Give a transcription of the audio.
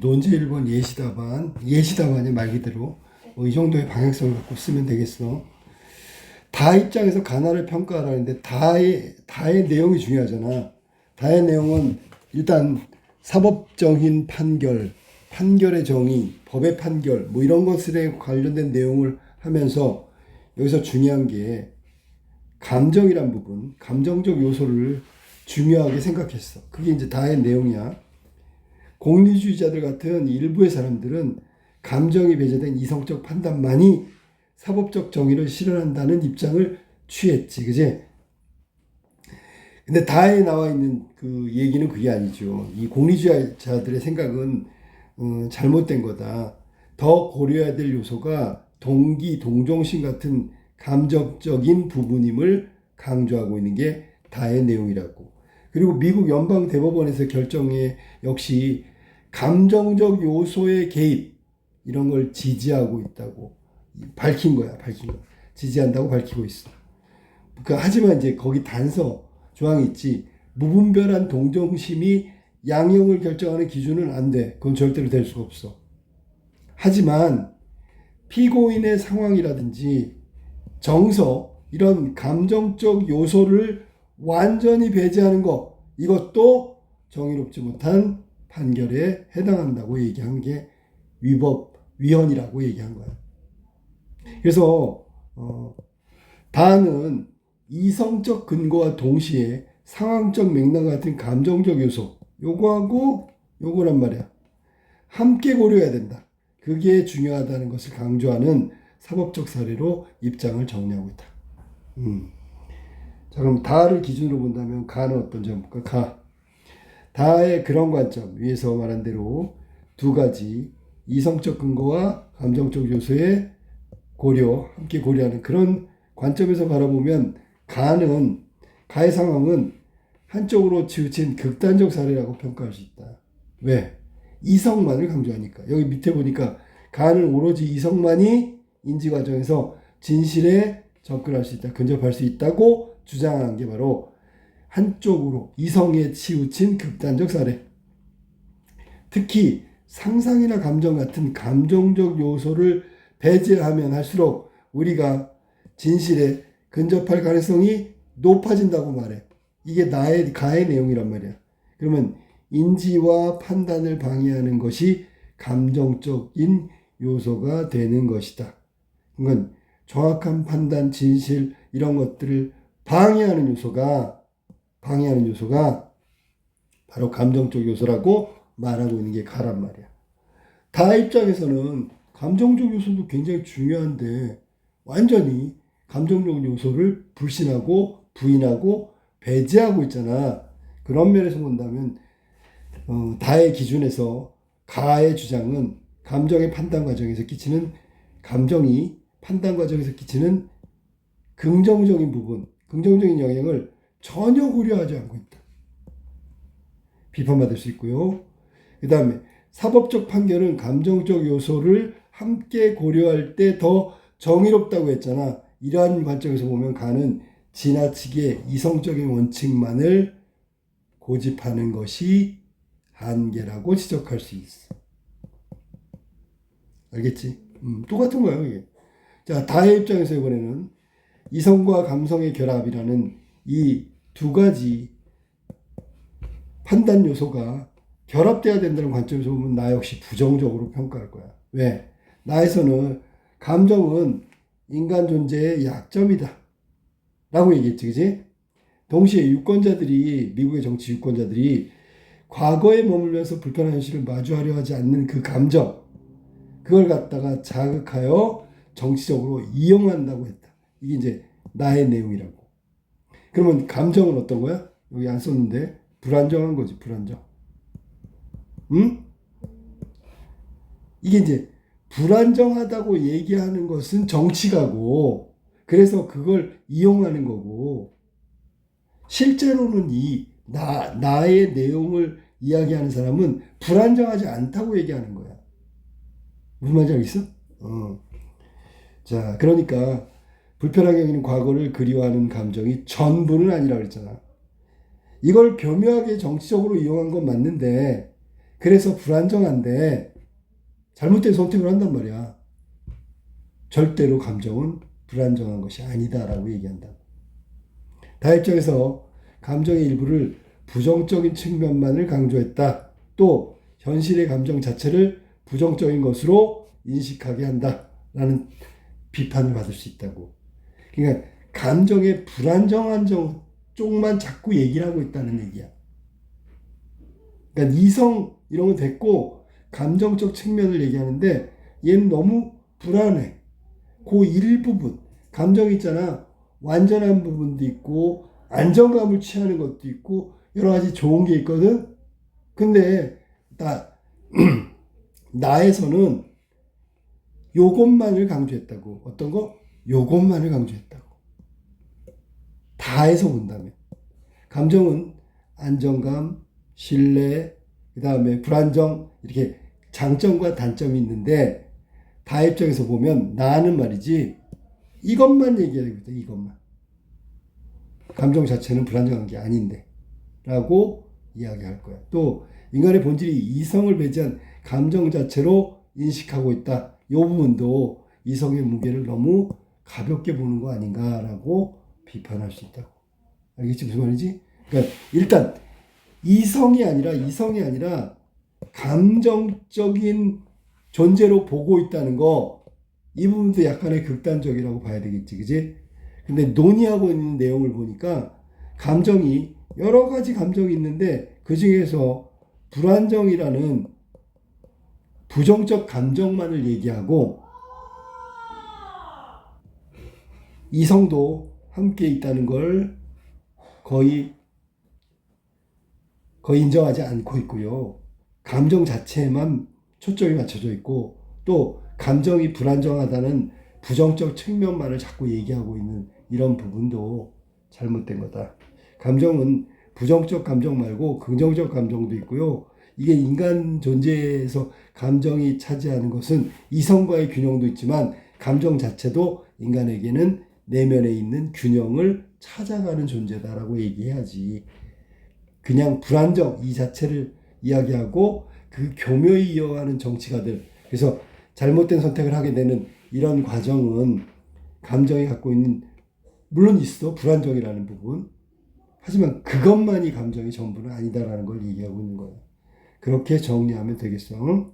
논제 1번 예시답안, 예시답안이 말 그대로 뭐 이 정도의 방향성을 갖고 쓰면 되겠어. 다 입장에서 가나를 평가하라는데 다의 다의 내용이 중요하잖아. 다의 내용은 일단 사법적인 판결, 판결의 정의, 법의 판결 뭐 이런 것에 관련된 내용을 하면서 여기서 중요한 게 감정이란 부분, 감정적 요소를 중요하게 생각했어. 그게 이제 다의 내용이야. 공리주의자들 같은 일부의 사람들은 감정이 배제된 이성적 판단만이 사법적 정의를 실현한다는 입장을 취했지, 그지? 근데 다에 나와 있는 그 얘기는 그게 아니죠. 이 공리주의자들의 생각은 어, 잘못된 거다. 더 고려해야 될 요소가 동기, 동정심 같은 감정적인 부분임을 강조하고 있는 게 다의 내용이라고. 그리고 미국 연방 대법원에서 결정에 역시 감정적 요소의 개입 이런 걸 지지하고 있다고 밝힌 거야, 밝힌 거. 지지한다고 밝히고 있어. 그 하지만 이제 거기 단서 조항이 있지. 무분별한 동정심이 양형을 결정하는 기준은 안 돼. 그건 절대로 될 수가 없어. 하지만 피고인의 상황이라든지 정서 이런 감정적 요소를 완전히 배제하는 것 이것도 정의롭지 못한 판결에 해당한다고 얘기한 게 위법 위헌이라고 얘기한 거야. 그래서 어, 다는 이성적 근거와 동시에 상황적 맥락 같은 감정적 요소 요거하고 요거란 말이야. 함께 고려해야 된다. 그게 중요하다는 것을 강조하는 사법적 사례로 입장을 정리하고 있다. 음. 자, 그럼 다를 기준으로 본다면 가는 어떤 점일까? 가. 다의 그런 관점, 위에서 말한 대로 두 가지 이성적 근거와 감정적 요소의 고려, 함께 고려하는 그런 관점에서 바라보면 가는 가의 상황은 한쪽으로 치우친 극단적 사례라고 평가할 수 있다. 왜? 이성만을 강조하니까. 여기 밑에 보니까 가는 오로지 이성만이 인지 과정에서 진실에 접근할 수 있다, 근접할 수 있다고 주장한 게 바로 한쪽으로 이성에 치우친 극단적 사례. 특히 상상이나 감정 같은 감정적 요소를 배제하면 할수록 우리가 진실에 근접할 가능성이 높아진다고 말해. 이게 나의 가의 내용이란 말이야. 그러면 인지와 판단을 방해하는 것이 감정적인 요소가 되는 것이다. 그건 정확한 판단, 진실 이런 것들을 방해하는 요소가 방해하는 요소가 바로 감정적 요소라고 말하고 있는 게 가란 말이야. 다 입장에서는 감정적 요소도 굉장히 중요한데 완전히 감정적 요소를 불신하고 부인하고 배제하고 있잖아. 그런 면에서 본다면 어, 다의 기준에서 가의 주장은 감정의 판단 과정에서 끼치는 감정이 판단 과정에서 끼치는 긍정적인 부분, 긍정적인 영향을 전혀 고려하지 않고 있다. 비판받을 수 있고요. 그 다음에 사법적 판결은 감정적 요소를 함께 고려할 때 더 정의롭다고 했잖아. 이러한 관점에서 보면 가는 지나치게 이성적인 원칙만을 고집하는 것이 한계라고 지적할 수 있어. 알겠지? 음, 똑같은 거야, 이게. 자, 다의 입장에서 이번에는 이성과 감성의 결합이라는 이 두 가지 판단 요소가 결합돼야 된다는 관점에서 보면 나 역시 부정적으로 평가할 거야. 왜? 나에서는 감정은 인간 존재의 약점이다. 라고 얘기했지, 그지? 동시에 유권자들이, 미국의 정치 유권자들이 과거에 머물면서 불편한 현실을 마주하려 하지 않는 그 감정, 그걸 갖다가 자극하여 정치적으로 이용한다고 했다. 이게 이제 나의 내용이라고. 그러면 감정은 어떤 거야? 여기 안 썼는데 불안정한 거지, 불안정. 응? 이게 이제 불안정하다고 얘기하는 것은 정치가고, 그래서 그걸 이용하는 거고, 실제로는 이, 나, 나의 내용을 이야기하는 사람은 불안정하지 않다고 얘기하는 거야. 무슨 말인지 알겠어? 어. 자, 그러니까, 불편하게 여기는 과거를 그리워하는 감정이 전부는 아니라 그랬잖아. 이걸 교묘하게 정치적으로 이용한 건 맞는데, 그래서 불안정한데 잘못된 선택을 한단 말이야. 절대로 감정은 불안정한 것이 아니다라고 얘기한다. 다입장에서 감정의 일부를 부정적인 측면만을 강조했다. 또 현실의 감정 자체를 부정적인 것으로 인식하게 한다라는 비판을 받을 수 있다고. 그러니까 감정의 불안정한 정- 쪽만 자꾸 얘기를 하고 있다는 얘기야. 그러니까 이성 이런 건 됐고 감정적 측면을 얘기하는데 얘는 너무 불안해. 그 일부분 감정 있잖아. 완전한 부분도 있고 안정감을 취하는 것도 있고 여러 가지 좋은 게 있거든. 근데 나 나에서는 요것만을 강조했다고. 어떤 거? 요것만을 강조했다고. 다해서 본다면. 감정은 안정감, 신뢰, 그 다음에 불안정, 이렇게 장점과 단점이 있는데, 다 입장에서 보면, 나는 말이지, 이것만 얘기하고 있다, 이것만. 감정 자체는 불안정한 게 아닌데, 라고 이야기할 거야. 또, 인간의 본질이 이성을 배제한 감정 자체로 인식하고 있다. 이 부분도 이성의 무게를 너무 가볍게 보는 거 아닌가라고 비판할 수 있다고. 알겠지? 무슨 말이지? 그러니까 일단 이성이 아니라 이성이 아니라 감정적인 존재로 보고 있다는 거 이 부분도 약간의 극단적이라고 봐야 되겠지, 그지? 근데 논의하고 있는 내용을 보니까 감정이 여러 가지 감정이 있는데 그 중에서 불안정이라는 부정적 감정만을 얘기하고 이성도 함께 있다는 걸 거의 거의 인정하지 않고 있고요. 감정 자체에만 초점이 맞춰져 있고 또 감정이 불안정하다는 부정적 측면만을 자꾸 얘기하고 있는 이런 부분도 잘못된 거다. 감정은 부정적 감정 말고 긍정적 감정도 있고요. 이게 인간 존재에서 감정이 차지하는 것은 이성과의 균형도 있지만 감정 자체도 인간에게는 내면에 있는 균형을 찾아가는 존재다라고 얘기해야지. 그냥 불안정 이 자체를 이야기하고 그 교묘히 이어가는 정치가들. 그래서 잘못된 선택을 하게 되는 이런 과정은 감정이 갖고 있는 물론 있어 불안정이라는 부분. 하지만 그것만이 감정이 전부는 아니다라는 걸 얘기하고 있는 거예요. 그렇게 정리하면 되겠어. 응?